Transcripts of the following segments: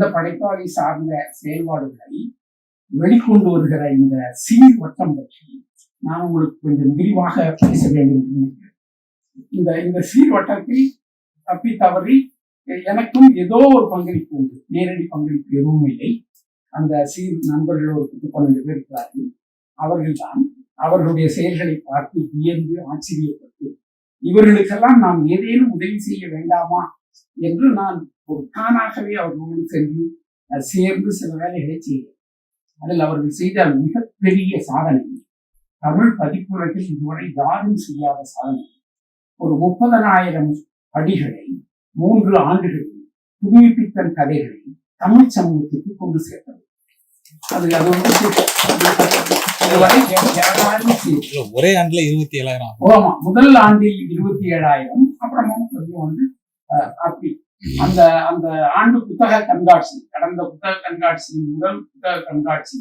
இந்த படைப்பாளி சார்ந்த செயல்பாடுகளை வெளிக்கொண்டு வருகிற இந்த சீர் வட்டம் பற்றி நான் உங்களுக்கு கொஞ்சம் விரிவாக பேச வேண்டும் என்று இந்த இந்த சீர் வட்டத்தில் தப்பி தவறி எனக்கும் ஏதோ ஒரு பங்களிப்பு உண்டு. நேரடி பங்களிப்பு எதுவும் இல்லை. அந்த சீர் நண்பர்கள் ஒரு பத்து பன்னெண்டு பேர் இருக்கிறார்கள். அவர்கள்தான் அவர்களுடைய செயல்களை பார்த்து வியந்து ஆச்சரியப்பட்டு இவர்களுக்கெல்லாம் நாம் ஏதேனும் உதவி செய்ய வேண்டாமா? என்று நான் ஒரு தானாகவே அவர்களோடு சென்று சேர்ந்து சில வேலைகளை செய்தேன். அதில் அவர்கள் செய்த மிகப்பெரிய சாதனை தமிழ் பதிப்புலகில் இதுவரை யாரும் செய்யாத சாதனை. ஒரு முப்பதனாயிரம் அடிகளை மூன்று ஆண்டுகளில் புதுப்பித்தன் கதைகளை தமிழ் சமூகத்திற்கு கொண்டு சேர்த்தது. அது அது வந்து ஒரே ஆண்டுல இருபத்தி ஏழாயிரம். ஆமா. முதல் ஆண்டில் இருபத்தி ஏழாயிரம் அப்புறமா கொஞ்சம் வந்து அஹ், அப்படி அந்த அந்த ஆண்டு புத்தக கண்காட்சி கடந்த புத்தக கண்காட்சி முதல் புத்தக கண்காட்சி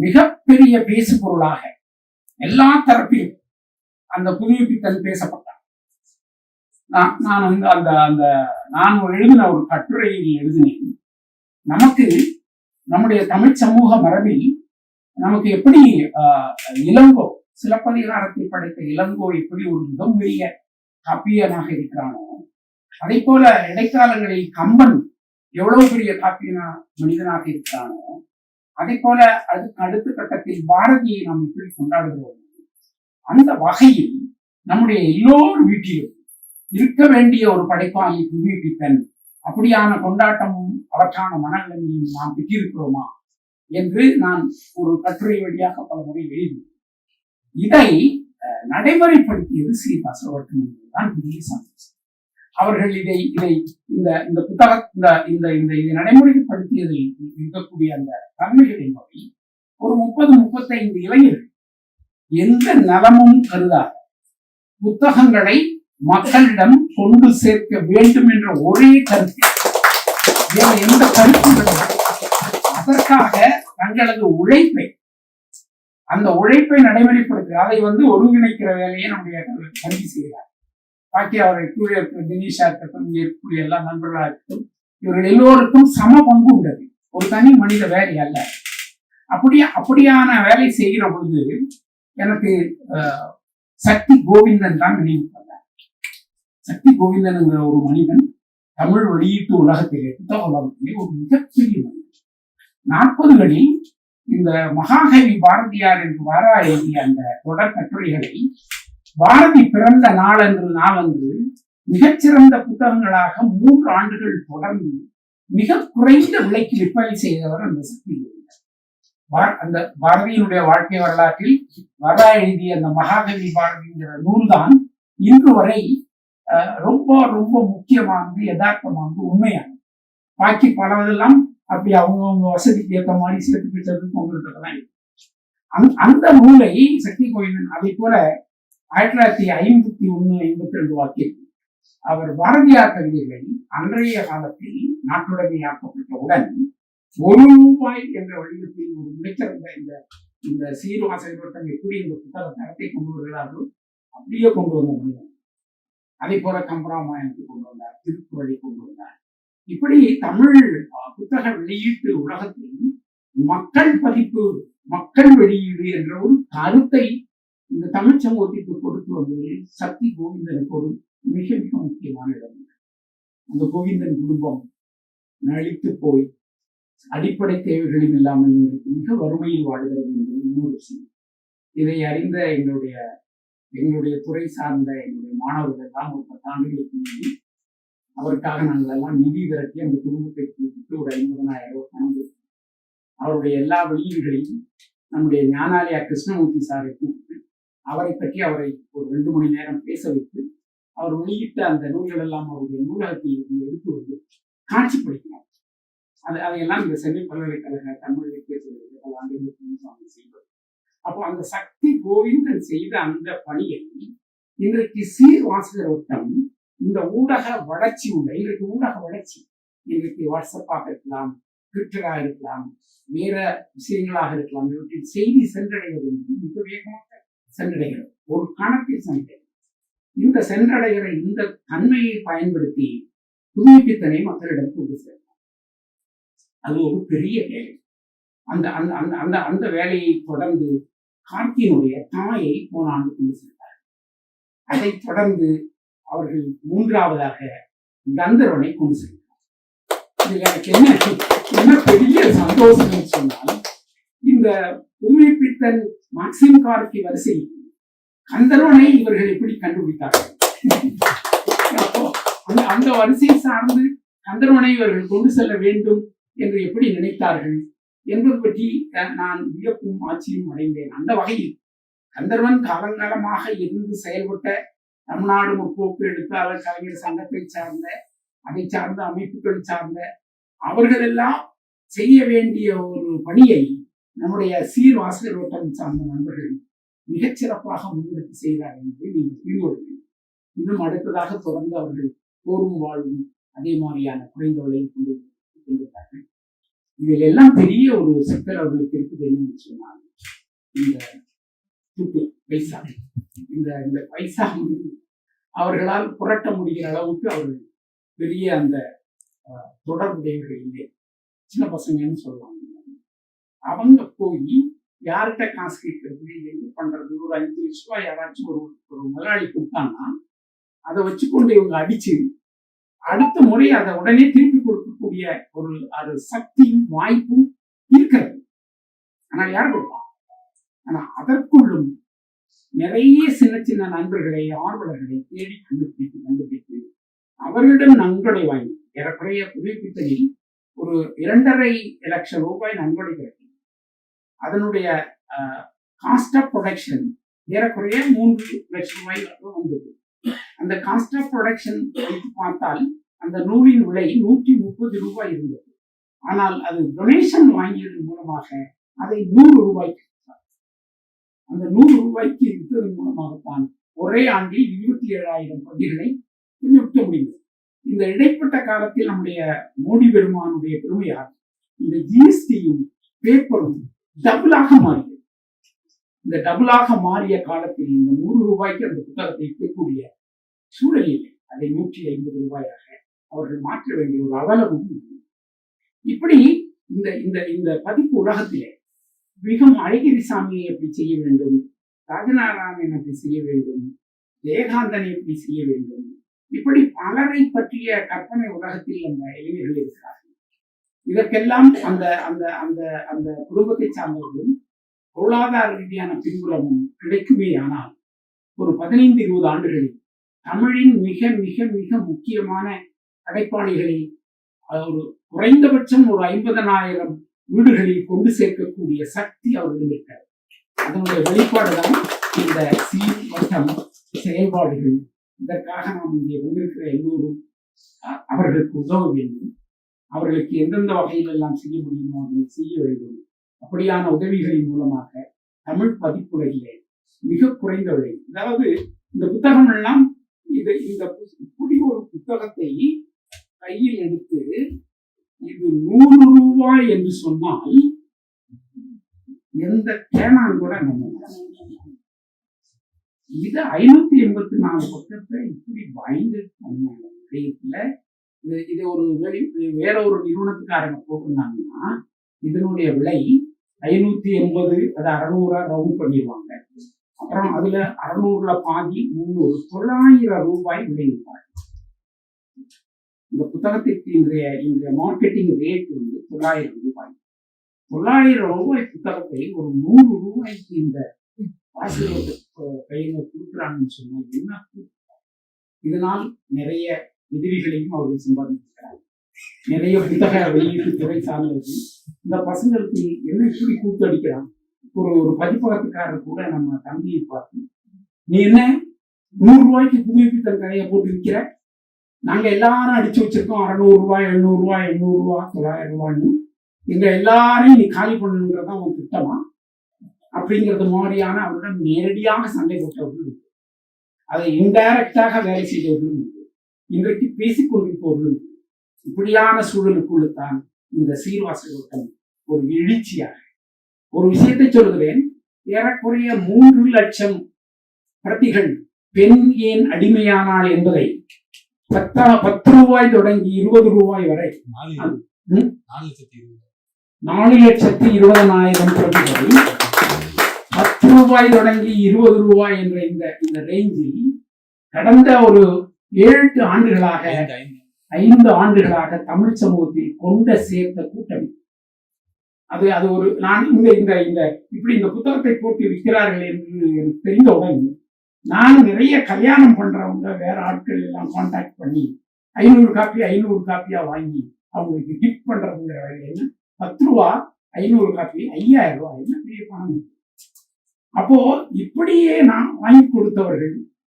மிகப்பெரிய பேசு பொருளாக எல்லா தரப்பிலும் அந்த புதுப்பித்தல் பேசப்பட்டார். நான் நான் வந்து அந்த அந்த நான் ஒரு எழுதின ஒரு கட்டுரையில் எழுதினேன். நமக்கு நம்முடைய தமிழ் சமூக மரபில் நமக்கு எப்படி ஆஹ், இளங்கோ சிலப்பதிகாரத்தை படைத்த இளங்கோ எப்படி ஒரு மிகப்பெரிய காப்பியனாக இருக்கிறானோ அதே போல இடைக்காலங்களில் கம்பன் எவ்வளவு பெரிய காப்பியனா மனிதனாக இருக்கிறானோ அதே போல அதுக்கு அடுத்த கட்டத்தில் பாரதியை நாம் எப்படி கொண்டாடுகிறோம். அந்த வகையில் நம்முடைய எல்லோர் வீட்டிலும் இருக்க வேண்டிய ஒரு படைப்பாளி புதுப்பித்தன் அப்படியான கொண்டாட்டமும் அவற்றான மனநிலைமையும் நாம் பெற்றிருக்கிறோமா என்று நான் ஒரு கட்டுரை வழியாக பல முறை எழுதினேன். இதை அஹ், நடைமுறைப்படுத்தியது சீனிவாசவர்த்தன் என்பதுதான் பெரிய சந்தோஷம். அவர்கள் இதை இதை இந்த இந்த புத்தக இந்த இந்த இந்த இதை நடைமுறைப்படுத்தியதில் இருக்கக்கூடிய அந்த தன்மைகளின் வகை ஒரு முப்பது முப்பத்தைந்து இளைஞர்கள் எந்த நலமும் கருதாத. புத்தகங்களை மக்களிடம் கொண்டு சேர்க்க வேண்டும் என்ற ஒரே கருத்து. வேற எந்த கருத்தும் அதற்காக தங்களது உழைப்பை அந்த உழைப்பை நடைமுறைப்படுத்த அதை வந்து ஒருங்கிணைக்கிற வேலையை நம்முடைய கல்வி செய்கிறார். பாக்கி அவரை கீழே இருக்கிற தினேஷா இருக்கட்டும் இங்கே இருக்கக்கூடிய எல்லா நண்பர்களாக இருக்கட்டும் இவர்கள் எல்லோருக்கும் சம பங்கு உண்டது. ஒரு தனி மனித வேலை அல்ல. அப்படியே அப்படியான வேலை செய்கிற பொழுது எனக்கு அஹ், சக்தி கோவிந்தன் தான் நினைவு வந்தார் சக்தி கோவிந்தன் என்கிற ஒரு மனிதன் தமிழ் வெளியீட்டு உலகத்திலே புத்தக உலகத்திலே ஒரு மிகப்பெரிய மனிதன். நாற்பதுகளில் இந்த மகாகவி பாரதியார் என்று வாரா எழுதிய அந்த தொடர் கட்டுரைகளை பாரதி பிறந்த நாளன்று நாளன்று மிகச்சிறந்த புத்தகங்களாக மூன்று ஆண்டுகள் தொடர்ந்து மிக குறைந்த விலைக்கு விற்பனை செய்தவர் அந்த சக்தி அந்த பாரதியினுடைய வாழ்க்கை வரலாற்றில் வரா எழுதிய அந்த மகாகவி பாரதிங்கிற நூல்தான் இன்று வரை அஹ், ரொம்ப ரொம்ப முக்கியமானது யதார்த்தமானது உண்மையானது பாக்கி பலதெல்லாம் அப்படி அவங்கவுங்க வசதிக்கு ஏற்ற மாதிரி சேர்த்துக்கிட்டது கொண்டுட்டதெல்லாம் இருக்கு. அந்த- அந்த நூலை சக்தி கோயிலன் அதை போல ஆயிரத்தி தொள்ளாயிரத்தி ஐம்பத்தி ஒண்ணு ஐம்பத்தி ரெண்டு வாக்கில் அவர் பாரதியார் கவிதைகளை அன்றைய காலத்தில் நாட்டுடைமையாக்கப்பட்டவுடன் ஒரு ரூபாய் என்ற வடிவத்தில் ஒரு மிகச்சிறந்த இந்த இந்த சீர்வாசகர்கள் எப்படி இந்த புத்தக தரத்தை கொண்டு வருகிறார்களோ அப்படியே கொண்டு வந்த முடியும் அதே போல கம்பராமாயணத்தை கொண்டு வந்தார் திருக்குறளை கொண்டு வந்தார். இப்படி தமிழ் புத்தக வெளியீட்டு உலகத்தில் மக்கள் பதிப்பு மக்கள் வெளியீடு என்ற ஒரு கருத்தை இந்த தமிழ் சமூகத்திற்கு கொடுத்து வந்ததில் சக்தி கோவிந்தனுக்கு ஒரு மிக மிக முக்கியமான இடம் அந்த கோவிந்தன் குடும்பம் நலித்து போய் அடிப்படை தேவைகளும் இல்லாமல் இன்றைக்கு மிக வறுமையில் வாழ்கிறது என்பது இன்னொரு விஷயம் இதை அறிந்த எங்களுடைய எங்களுடைய துறை சார்ந்த எங்களுடைய மாணவர்கள் எல்லாம் ஒரு பத்தாண்டுகளுக்கு முன்பு அவருக்காக நாங்கள் எல்லாம் நிதி திரட்டி அந்த குடும்பத்தை கூப்பிட்டு ஒரு ஐம்பதனாயிரம் ரூபாய் பணம் கொடுத்தோம். அவருடைய எல்லா வெளியீடுகளையும் நம்முடைய ஞானாலயா கிருஷ்ணமூர்த்தி சாரை கூப்பிட்டு அவரை பற்றி அவரை ஒரு ரெண்டு மணி நேரம் பேச வைத்து அவர் வெளியிட்ட அந்த நூல்கள் எல்லாம் அவருடைய நூலகத்தில் இருந்து எடுத்து வந்து காட்சிப்படுத்தினார். அது அதையெல்லாம் இந்த சென்னை பல்கலைக்கழக தமிழ் பேசுவது ஆண்டுகளுக்கு செய்வது அப்போ அந்த சக்தி கோவிந்தன் செய்த அந்த பணியை இன்றைக்கு சீர் வாசகர் வட்டம் இந்த ஊடக வளர்ச்சி உள்ள இன்றைக்கு ஊடக வளர்ச்சி. இன்றைக்கு வாட்ஸ்அப்பாக இருக்கலாம் ட்விட்டராக இருக்கலாம் வேற விஷயங்களாக இருக்கலாம் இவற்றில் செய்தி சென்றடைவது என்பது மிக வேகமாக சென்றடைகிறது. ஒரு கணத்தில் சென்றடைகிறது இந்த சென்றடைகிற இந்த தன்மையை பயன்படுத்தி புதுமைப்பித்தனை மக்களிடம் கொண்டு சேர்க்கலாம் அது ஒரு பெரிய வேலை. அந்த அந்த அந்த அந்த அந்த வேலையை தொடர்ந்து கார்த்தியினுடைய தாயை போன ஆண்டு கொண்டு சென்றார். அதைத் தொடர்ந்து அவர்கள் மூன்றாவதாக கந்தர்வனை கொண்டு சென்றார். இது எனக்கு என்ன என்ன பெரிய சந்தோஷம் சொன்னால் இந்த புதுமைப்பித்தன் மாக்சிம் கார்கி வரிசையில் கந்தர்வனை இவர்கள் எப்படி கண்டுபிடித்தார்கள்? அந்த அந்த வரிசையை சார்ந்து கந்தர்வனை இவர்கள் கொண்டு செல்ல வேண்டும் என்று எப்படி நினைத்தார்கள்? என்பது பற்றி நான் வியப்பும் ஆட்சியும் அடைந்தேன். அந்த வகையில் கந்தர்வன் காலங்காலமாக இருந்து செயல்பட்ட தமிழ்நாடு முற்போக்கு எழுத்தாளர் கலைஞர் சங்கத்தை சார்ந்த அதை சார்ந்த அமைப்புகள் சார்ந்த அவர்களெல்லாம் செய்ய வேண்டிய ஒரு பணியை நம்முடைய சீர் வாசகர் ஓட்டம் சார்ந்த நண்பர்கள் மிகச் சிறப்பாக முன்னெடுத்து செய்கிறார் என்பதை நீங்கள் புரிந்து இன்னும் அடுத்ததாக தொடர்ந்து அவர்கள் போரும் வாழ்வும் அதே மாதிரியான குறைந்த விலையில் கொண்டு கொண்டிருக்கிறார்கள். இதில் எல்லாம் பெரிய ஒரு சிக்கல் அவர்களுக்கு இருக்குது என்னன்னு சொன்னால் இந்த துட்டு பைசா. இந்த இந்த பைசா வந்து அவர்களால் புரட்ட முடிகிற அளவுக்கு அவர்கள் பெரிய அந்த தொடர்புடையவர்கள் இல்லை. சின்ன பசங்கன்னு சொல்லலாம். அவங்க போய் யார்கிட்ட காசு கேட்கறது என்ன பண்றது? ஒரு அஞ்சு லட்ச ரூபாய் யாராச்சும் ஒரு ஒரு முதலாளி கொடுத்தாங்கன்னா அதை வச்சுக்கொண்டு இவங்க அடிச்சு அடுத்த முறை அதை உடனே திருப்பி கொடுக்கக்கூடிய ஒரு அது சக்தியும் வாய்ப்பும் இருக்கிறது. ஆனால் யார் கொடுப்பான் ஆனா அதற்குள்ளும் நிறைய சின்ன சின்ன நண்பர்களை ஆர்வலர்களை தேடி கண்டுபிடித்து கண்டுபிடித்து அவர்களிடம் நன்கொடை வாங்கி ஏறக்குறைய புதுப்பித்தலில் ஒரு இரண்டரை லட்சம் ரூபாய் நன்கொடை கிடைக்கும். அதனுடைய காஸ்ட் ஆஃப் ப்ரொடக்ஷன் ஏறக்குறைய மூன்று லட்சம் ரூபாய் வந்தது. அந்த காஸ்ட் ஆஃப் ப்ரொடக்ஷன் வைத்து பார்த்தால் அந்த நூலின் விலை நூற்றி முப்பது ரூபாய் இருந்தது. ஆனால் அது டொனேஷன் வாங்கியதன் மூலமாக அதை நூறு ரூபாய்க்கு அந்த நூறு ரூபாய்க்கு விற்றதன் மூலமாகத்தான் ஒரே ஆண்டில் இருபத்தி ஏழாயிரம் பள்ளிகளை கொஞ்சம் விற்க முடிந்தது. இந்த இடைப்பட்ட காலத்தில் நம்முடைய மோடி பெருமானுடைய பெருமையார் இந்த ஜிஎஸ்டியும் பேப்பரும் டபுளாக மாறியது. இந்த டபுளாக மாறிய காலத்தில் இந்த நூறு ரூபாய்க்கு அந்த புத்தகத்தை விற்கக்கூடிய சூழல் இல்லை அதை நூற்றி ஐம்பது ரூபாயாக அவர்கள் மாற்ற வேண்டிய ஒரு அவலமும் இப்படி இந்த இந்த இந்த பதிப்பு உலகத்திலே மிகவும் அழகிரி சாமியை எப்படி செய்ய வேண்டும் ராஜநாராயணன் எப்படி செய்ய வேண்டும் ஜெயகாந்தனை எப்படி செய்ய வேண்டும் இப்படி பலரை பற்றிய கற்பனை உலகத்தில் அந்த இளைஞர்கள் இருக்கிறார்கள். இதற்கெல்லாம் அந்த அந்த அந்த அந்த குடும்பத்தை சார்ந்தவர்களும் பொருளாதார ரீதியான பின்புலமும் கிடைக்குமே ஆனால் ஒரு பதினைந்து இருபது ஆண்டுகளில் தமிழின் மிக மிக மிக முக்கியமான படைப்பாளிகளை ஒரு குறைந்தபட்சம் ஒரு ஐம்பதனாயிரம் வீடுகளில் கொண்டு சேர்க்கக்கூடிய சக்தி அவர்களிடம் இருக்கிறது. அதனுடைய வெளிப்பாடுதான் இந்த சி வட்டம் செயல்பாடுகள். இதற்காக நாம் இங்கே வந்திருக்கிற எல்லோரும் அவர்களுக்கு உதவ வேண்டும். அவர்களுக்கு எந்தெந்த வகையில் எல்லாம் செய்ய முடியுமோ அதை செய்ய வேண்டும். அப்படியான உதவிகளின் மூலமாக தமிழ் பதிப்புரையிலே மிக குறைந்த விலை. அதாவது இந்த புத்தகம் எல்லாம் இது இந்த பு- இப்படி ஒரு புத்தகத்தை கையில் எடுத்து இது நூறு ரூபாய் என்று சொன்னால் எந்த கேனான் கூட இது ஐநூத்தி எண்பத்தி நாலு பக்கத்தை இப்படி பயந்து விடயத்துல இது இது ஒரு வெளி வேற ஒரு நிறுவனத்துக்காரங்க போட்டிருந்தாங்கன்னா இதனுடைய விலை ஐநூத்தி எண்பது அது அறநூறா ரவுண்ட் பண்ணிடுவாங்க. அப்புறம் அதுல அறநூறுல பாதி முந்நூறு தொள்ளாயிரம் ரூபாய் விளைவிப்பாங்க இந்த புத்தகத்திற்கு இன்றைய இன்றைய மார்க்கெட்டிங் ரேட் வந்து தொள்ளாயிரம் ரூபாய். தொள்ளாயிரம் ரூபாய் புத்தகத்தை ஒரு நூறு ரூபாய்க்கு இந்த வாசகர் கையில கொடுக்குறாங்கன்னு சொன்னா என்ன இதனால் நிறைய எதிரிகளையும் அவர்கள் சம்பாதிக்கிறார்கள். நிறைய புத்தக வெளியீட்டு துறை சார்ந்தவர்கள். இந்த பசங்களுக்கு என்ன இப்படி கூத்தடிக்கிறான் ஒரு ஒரு பதிப்பகத்துக்காரர் கூட நம்ம தம்பியை பார்த்து நீ என்ன? நூறு ரூபாய்க்கு புதுப்பித்தல் கதையை போட்டு விற்கிற? நாங்க எல்லாரும் அடிச்சு வச்சிருக்கோம். அறநூறு ரூபாய் எழுநூறு ரூபாய் எண்ணூறு ரூபாய் தொள்ளாயிரம் ரூபாய்ன்னு. எங்க எல்லாரையும் நீ காலி பண்ணணுங்கிறதா உன் திட்டமா? அப்படிங்கிறது மாதிரியான அவருடன் நேரடியாக சண்டை போட்டவர்கள் அதை இன்டைரக்டாக வேலை செய்தவர்களும் இன்றைக்கு பேசிக் கொண்டிருப்பவர்களும் உண்டு. இப்படியான சூழலுக்குள்ள தான் இந்த சீர்வாசகட்டம் ஒரு எழுச்சியாக. ஒரு விஷயத்தை சொல்கிறேன் ஏறக்குறைய மூன்று லட்சம் பிரதிகள் பெண் ஏன் அடிமையானாள் என்பதை பத்தா பத்து ரூபாய் தொடங்கி இருபது ரூபாய் வரை நாலு லட்சத்தி இருபதனாயிரம் பிரதிகளை பத்து ரூபாய் தொடங்கி இருபது ரூபாய் என்ற இந்த இந்த ரேஞ்சில் கடந்த ஒரு ஏழு ஆண்டுகளாக ஐந்து ஆண்டுகளாக தமிழ் சமூகத்தில் கொண்ட சேர்த்த கூட்டணி. அது அது ஒரு நான் இந்த இந்த இந்த இப்படி இந்த புத்தகத்தை போட்டு விற்கிறார்கள் என்று எனக்கு தெரிந்தவுடன் நான் நிறைய கல்யாணம் பண்றவங்க வேற ஆட்கள் எல்லாம் காண்டாக்ட் பண்ணி ஐநூறு காப்பி ஐநூறு காப்பியா வாங்கி அவங்களுக்கு கிஃப்ட் பண்றதுங்கிற வேலையில பத்து ரூபா ஐநூறு காப்பி ஐயாயிரம் ரூபாய் என்ன பெரிய பணம் அப்போ இப்படியே நான் வாங்கி கொடுத்தவர்கள்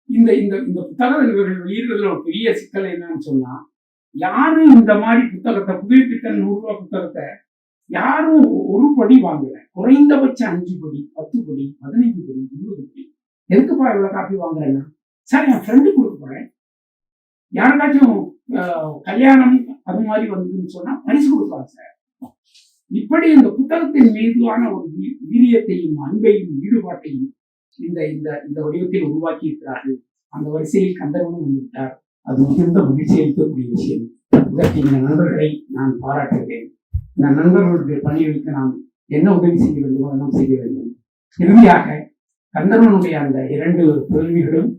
இந்த இந்த இந்த புத்தகம் இவர்கள் வெளியிடுறதுல ஒரு பெரிய சிக்கல் என்னன்னு சொன்னா யாரும் இந்த மாதிரி புத்தகத்தை புதுப்பித்த நூறு ரூபாய் புத்தகத்தை யாரும் ஒரு படி வாங்கல. குறைந்தபட்ச அஞ்சு படி பத்து படி பதினைஞ்சு படி இருபது படி. எதுக்குப்பா இவ்வளவு காப்பி வாங்குறேன்னா? சார் என் ஃப்ரெண்டு கொடுக்க போறேன். யாருக்காச்சும் கல்யாணம் அது மாதிரி வந்ததுன்னு சொன்னா பரிசு கொடுப்பாங்க சார். இப்படி இந்த புத்தகத்தின் மீதுவான ஒரு வீ- வீரியத்தையும் அன்பையும் ஈடுபாட்டையும் இந்த இந்த இந்த வடிவத்தில் உருவாக்கி இருக்கிறார்கள் அந்த வரிசையில் கந்தர்வனும் வந்துவிட்டார். அது மிகுந்த மகிழ்ச்சி அளிக்கக்கூடிய விஷயம். இதற்கு இந்த நண்பர்களை நான் பாராட்டுகிறேன். இந்த நண்பர்களுடைய பணிகளுக்கு நாம் என்ன உதவி செய்ய வேண்டுமோ அதெல்லாம் செய்ய வேண்டும். இறுதியாக கந்தர்வனுடைய அந்த இரண்டு தோல்விகளும்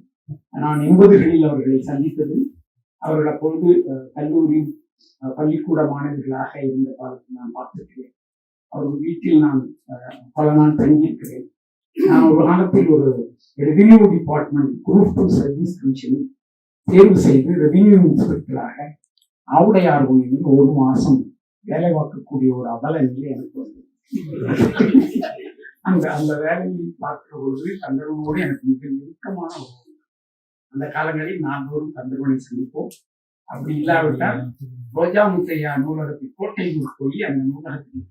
நான் எண்பதுகளில் அவர்களை சந்தித்தது. அவர்கள் அப்பொழுது அஹ், கல்லூரி பள்ளிக்கூட மாணவர்களாக இருந்த காலத்தில் நான் பார்த்திருக்கிறேன். அவர்கள் வீட்டில் நான் அஹ், பல நாள் தங்கியிருக்கிறேன். நான் ஒரு காலத்தில் ஒரு revenue department group two service commission தேர்வு செய்து ரெவென்யூ இன்ஸ்பெக்டராக ஆவுடையார் கோயிலில் ஒரு மாதம் வேலை பார்க்கக்கூடிய ஒரு அவல நிலை எனக்கு வந்து அந்த அந்த வேலையை பார்க்கிற பொழுது தந்தர்வனோடு எனக்கு மிக நெருக்கமான ஒரு அந்த காலங்களில் நாள்தோறும் தந்தர்வனை சந்திப்போம். அப்படி இல்லாவிட்டால் ரோஜா முத்தையா நூலகத்தில் கோட்டையூர் போய் அந்த நூலகத்தில்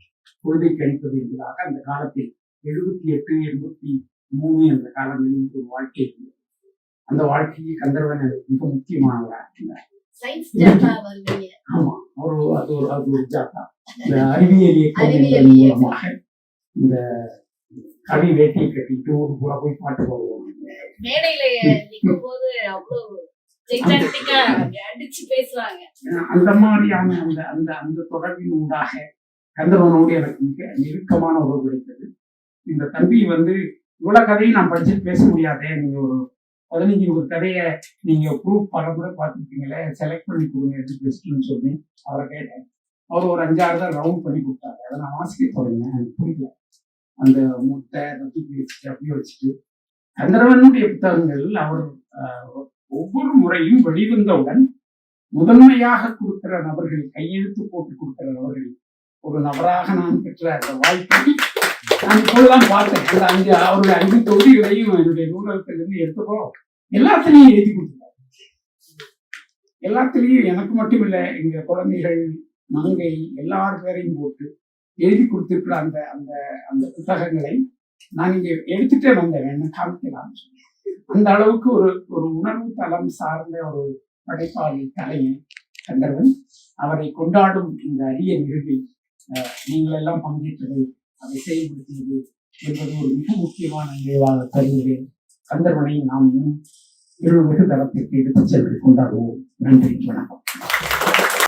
பொழுதை கழிப்பது என்பதாக அந்த காலத்தில் எழுபத்தி எட்டு எண்பத்தி மூணு என்ற காலங்களில் ஒரு வாழ்க்கை இருந்தது அந்த வாழ்க்கையில் கந்தர்வன் மிக முக்கியமானவராக ஆமா ஒரு அது ஒரு அது ஒரு ஜாத்தா இந்த அறிவியல் இயக்கம். மூலமாக இந்த கவி வேட்டியை கட்டிட்டு ஊர் பூரா போய் பாட்டு போவோம் மேடையில நிக்கும் போது அவ்வளவு அந்த மாதிரியான அந்த அந்த அந்த தொடர்பின் ஊடாக கந்தர்வனோடு எனக்கு மிக நெருக்கமான உறவு கிடைத்தது இந்த தம்பி வந்து இவ்வளவு கதையும் நான் படிச்சு பேச முடியாதே. நீங்க ஒரு பதினஞ்சு ஒரு கதையை நீங்க ப்ரூஃப் பல முறை பார்த்துருக்கீங்களே செலக்ட் பண்ணி கொடுங்க எது பெஸ்ட்னு சொல்லி அவரை கேட்டேன். அவர் ஒரு அஞ்சாறு தான் ரவுண்ட் பண்ணி கொடுத்தாரு. அதை நான் வாசிக்க போறேங்க எனக்கு பிடிக்கல. அந்த முட்டை அதை தூக்கி வச்சுட்டு அப்படியே வச்சுட்டு கந்தரவனுடைய புத்தகங்கள் அவர் ஒவ்வொரு முறையும் வெளிவந்தவுடன் முதன்மையாக கொடுக்கிற நபர்கள் கையெழுத்து போட்டு கொடுக்கிற நபர்கள் ஒரு நபராக நான் பெற்ற அந்த வாய்ப்பை நான் இப்பொழுதுதான் பார்த்தேன். அந்த அஞ்சு அவருடைய அஞ்சு தொகுதிகளையும் என்னுடைய நூலகத்திலிருந்து எடுத்துக்கோ எல்லாத்துலேயும் எழுதி கொடுத்தார் எல்லாத்துலேயும் எனக்கு மட்டும் இல்லை எங்க குழந்தைகள் மங்கை எல்லார் பேரையும் போட்டு எழுதி கொடுத்துருக்கிற அந்த அந்த அந்த புத்தகங்களை நான் இங்கே எடுத்துட்டே வந்தேன். என்ன காமிக்கலாம். அந்த அளவுக்கு ஒரு ஒரு உணர்வு தளம் சார்ந்த ஒரு படைப்பாளி கலைஞன் கந்தர்வன் அவரை கொண்டாடும் இந்த அரிய நிகழ்வில் நீங்கள் எல்லாம் பங்கேற்றது அதை செயல்படுத்தியது என்பது ஒரு மிக முக்கியமான நினைவாக கருதுகிறேன். கந்தர்வனை நாம் இன்னும் இருமிகு தளத்திற்கு எடுத்துச் சென்று கொண்டாடுவோம். நன்றி வணக்கம்.